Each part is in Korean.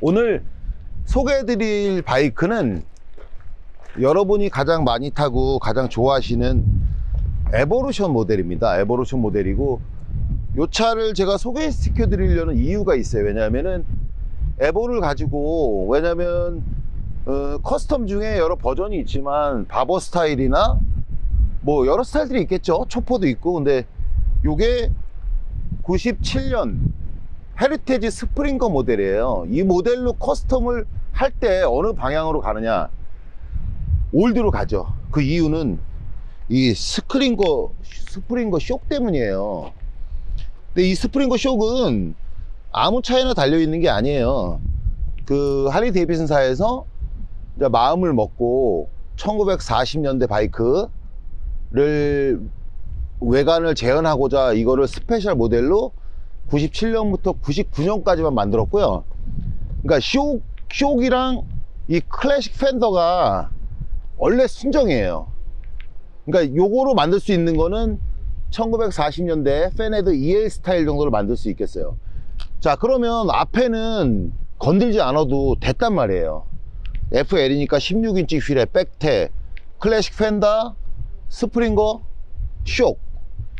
오늘 소개해드릴 바이크는 여러분이 가장 많이 타고 가장 좋아하시는 에보루션 모델입니다. 에보루션 모델이고 이 차를 제가 소개시켜 드리려는 이유가 있어요. 왜냐하면은 에보를 가지고 왜냐면 어, 커스텀 중에 여러 버전이 있지만 바버 스타일이나 뭐 여러 스타일들이 있겠죠. 초포도 있고 근데 요게 97년 헤리테지 스프링거 모델이에요. 이 모델로 커스텀을 할 때 어느 방향으로 가느냐? 올드로 가죠. 그 이유는 이 스프링거 스프링거 쇼 때문이에요. 근데 이 스프링거 쇼은 아무 차에나 달려 있는 게 아니에요. 그 할리 데이비슨사에서 마음을 먹고 1940년대 바이크를 외관을 재현하고자 이거를 스페셜 모델로 97년부터 99년까지만 만들었고요. 그러니까 쇼, 쇼기랑 이 클래식 팬더가 원래 순정이에요. 그러니까 요거로 만들 수 있는 거는 1940년대 페네드 EL 스타일 정도로 만들 수 있겠어요. 자, 그러면 앞에는 건들지 않아도 됐단 말이에요. FL이니까 16인치 휠에 백테, 클래식 펜더, 스프링거, 쇼.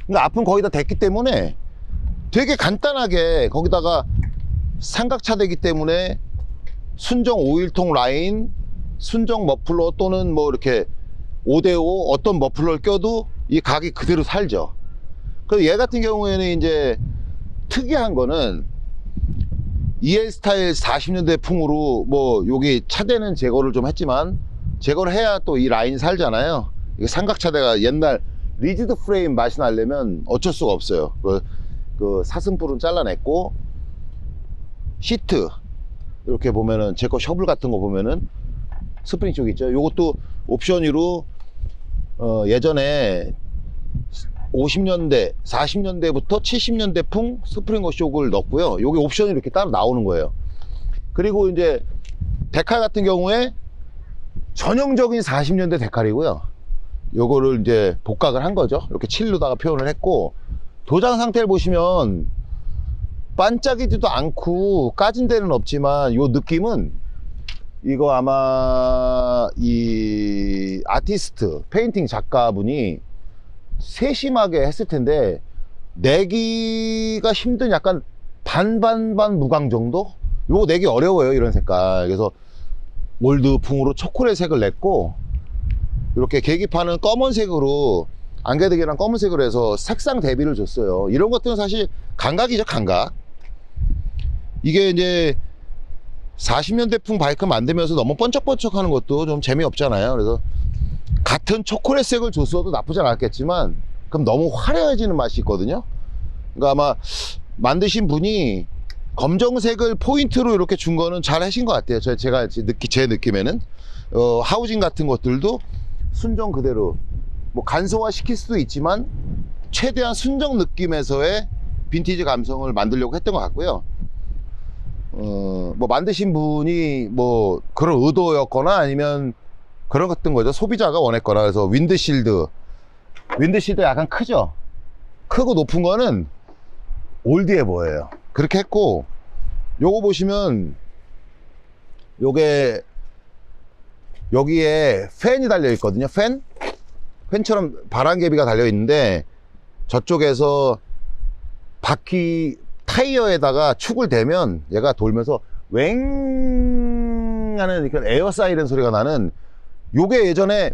그러니까 앞은 거의 다 됐기 때문에 되게 간단하게 거기다가 삼각차대기 때문에 순정 5일통 라인, 순정 머플러 또는 뭐 이렇게 5대5 어떤 머플러를 껴도 이 각이 그대로 살죠. 그래서 얘 같은 경우에는 이제 특이한 거는 EL 스타일 40년대 풍으로 뭐 여기 차대는 제거를 좀 했지만 제거를 해야 또 이 라인 살잖아요. 삼각차대가 옛날 리지드 프레임 맛이 나려면 어쩔 수가 없어요. 그, 그 사슴뿔은 잘라냈고 시트 이렇게 보면은 제 거 셔블 같은 거 보면은 스프링 쪽 있죠. 요것도 옵션으로 어, 예전에 50년대, 40년대부터 70년대 풍 스프링거 쇼크를 넣었고요. 요게 옵션이 이렇게 따로 나오는 거예요. 그리고 이제 데칼 같은 경우에 전형적인 40년대 데칼이고요. 요거를 이제 복각을 한 거죠. 이렇게 칠로다가 표현을 했고 도장 상태를 보시면 반짝이지도 않고 까진 데는 없지만 요 느낌은 이거 아마 이 아티스트 페인팅 작가분이 세심하게 했을 텐데 내기가 힘든 약간 반반반 무광 정도? 요거 내기 어려워요 이런 색깔 그래서 올드풍으로 초콜릿 색을 냈고 이렇게 계기판은 검은색으로 안개등이랑 검은색으로 해서 색상 대비를 줬어요. 이런 것들은 사실 감각이죠 감각. 이게 이제 40년대풍 바이크 만들면서 너무 번쩍번쩍 하는 것도 좀 재미없잖아요. 그래서 같은 초콜릿색을 줬어도 나쁘지 않았겠지만 그럼 너무 화려해지는 맛이 있거든요. 그러니까 아마 만드신 분이 검정색을 포인트로 이렇게 준 거는 잘 하신 것 같아요. 저- 제가 제 느낌에는. 어, 하우징 같은 것들도 순정 그대로 뭐 간소화 시킬 수도 있지만 최대한 순정 느낌에서의 빈티지 감성을 만들려고 했던 것 같고요 어, 뭐 만드신 분이 뭐 그런 의도였거나 아니면 그런 같은 거죠. 소비자가 원했거나 그래서 윈드실드. 윈드실드 약간 크죠? 크고 높은 거는 올드해 보여요. 그렇게 했고 요거 보시면 요게 여기에 팬이 달려 있거든요. 팬? 팬처럼 바람개비가 달려 있는데 저쪽에서 바퀴 타이어에다가 축을 대면 얘가 돌면서 웽 하는 그런 에어 사이렌 소리가 나는 요게 예전에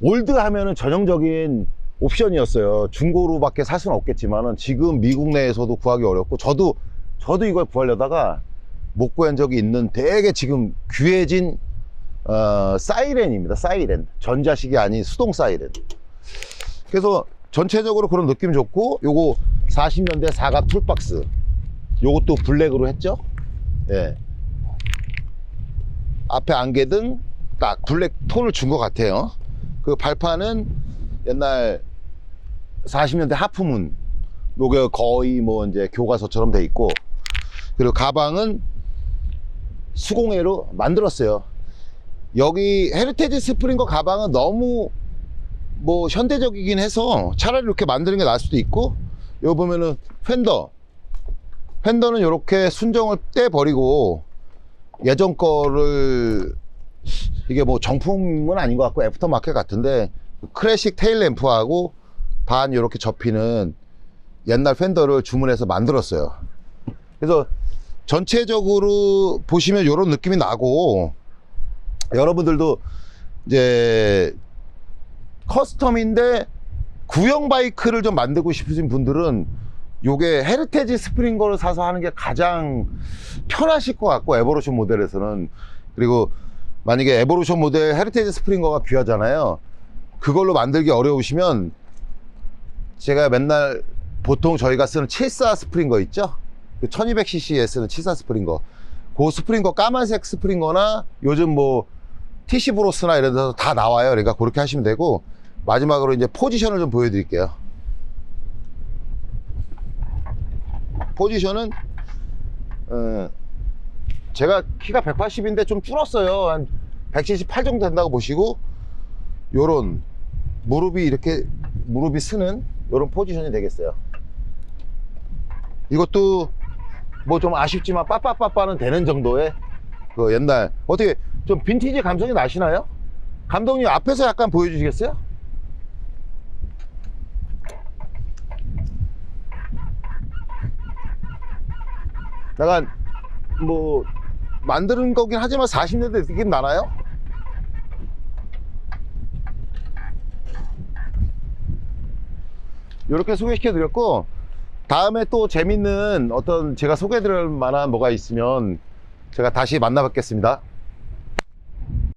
올드 하면은 전형적인 옵션이었어요. 중고로밖에 살 수는 없겠지만은 지금 미국 내에서도 구하기 어렵고 저도 저도 이걸 구하려다가 못 구한 적이 있는 되게 지금 귀해진 어, 사이렌입니다. 사이렌. 전자식이 아닌 수동 사이렌. 그래서 전체적으로 그런 느낌 좋고 요거 40년대 사각 툴박스 요것도 블랙으로 했죠. 예. 앞에 안개등 딱 블랙 톤을 준 것 같아요. 그 발판은 옛날 40년대 하프문 요게 거의 뭐 이제 교과서처럼 돼 있고 그리고 가방은 수공예로 만들었어요. 여기 헤리테지 스프링거 가방은 너무 뭐 현대적이긴 해서 차라리 이렇게 만드는 게 나을 수도 있고 여기 보면은 팬더 팬더는 이렇게 순정을 떼 버리고 예전 거를 이게 뭐 정품은 아닌 것 같고 애프터 마켓 같은데 클래식 테일 램프하고 반 이렇게 접히는 옛날 팬더를 주문해서 만들었어요. 그래서 전체적으로 보시면 이런 느낌이 나고 여러분들도 이제 커스텀인데 구형 바이크를 좀 만들고 싶으신 분들은 요게 헤리테지 스프링거를 사서 하는 게 가장 편하실 것 같고 에버루션 모델에서는. 그리고 만약에 에버루션 모델 헤리테지 스프링거가 귀하잖아요. 그걸로 만들기 어려우시면 제가 맨날 보통 저희가 쓰는 74 스프링거 있죠? 그 1200cc에 쓰는 74 스프링거. 그 스프링거 까만색 스프링거나 요즘 뭐 TC 브로스나 이런 데서 다 나와요. 그러니까 그렇게 하시면 되고 마지막으로 이제 포지션을 좀 보여드릴게요. 포지션은 어, 제가 키가 180인데 좀 줄었어요. 한 178 정도 된다고 보시고 요런 무릎이 이렇게 무릎이 쓰는 요런 포지션이 되겠어요. 이것도 뭐 좀 아쉽지만 빠빠빠빠는 되는 정도의 그 옛날 어떻게 좀 빈티지 감성이 나시나요? 감독님 앞에서 약간 보여주시겠어요? 약간 뭐 만드는 거긴 하지만 40년대 느낌 나나요? 이렇게 소개시켜 드렸고 다음에 또 재밌는 어떤 제가 소개해 드릴 만한 뭐가 있으면 제가 다시 만나 뵙겠습니다